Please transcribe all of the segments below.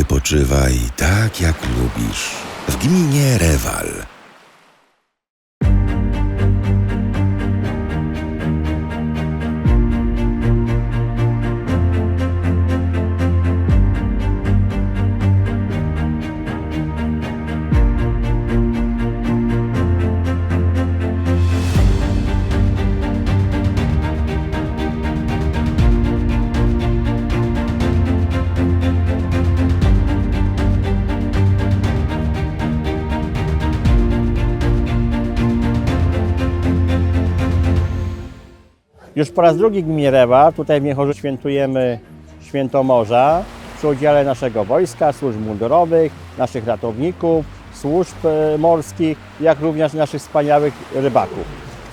Wypoczywaj tak jak lubisz w gminie Rewal. Już po raz drugi w gminie Rewa, tutaj w Miechorzu świętujemy Święto Morza przy udziale naszego wojska, służb mundurowych, naszych ratowników, służb e, morskich, jak również naszych wspaniałych rybaków.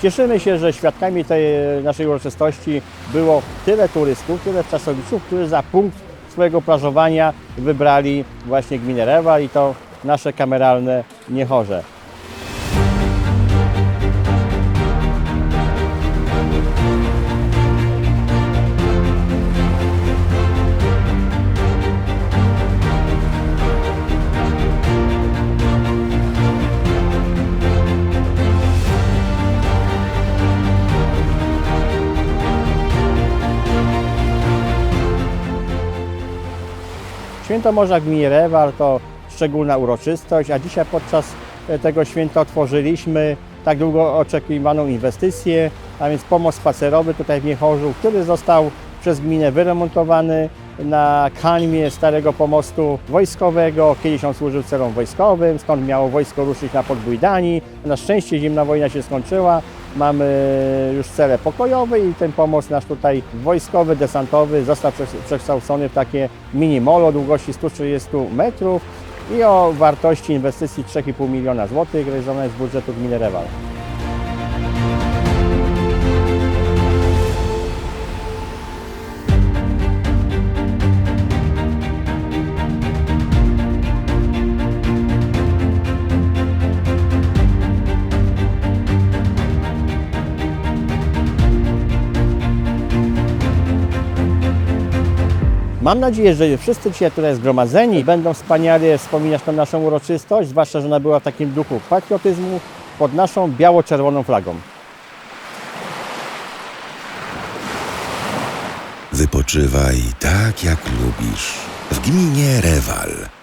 Cieszymy się, że świadkami tej naszej uroczystości było tyle turystów, tyle czasowiczów, którzy za punkt swojego plażowania wybrali właśnie gminę Rewa i to nasze kameralne Miechorze. Święto Morza Rewal to szczególna uroczystość, a dzisiaj podczas e, tego święta otworzyliśmy tak długo oczekiwaną inwestycję, a więc pomost spacerowy tutaj w Miechorzu, który został przez gminę wyremontowany na kanwie starego pomostu wojskowego. Kiedyś on służył celom wojskowym, stąd miało wojsko ruszyć na podbój Danii. Na szczęście zimna wojna się skończyła, mamy już cele pokojowe i ten pomost nasz tutaj wojskowy, desantowy został przekształcony w takie mini molo o długości 130 metrów i o wartości inwestycji 3,5 miliona złotych realizowanej z budżetu gminy Rewal. Mam nadzieję, że wszyscy dzisiaj tutaj zgromadzeni będą wspaniale wspominać tę naszą uroczystość, zwłaszcza, że ona była w takim duchu patriotyzmu pod naszą biało-czerwoną flagą. Wypoczywaj tak jak lubisz w gminie Rewal.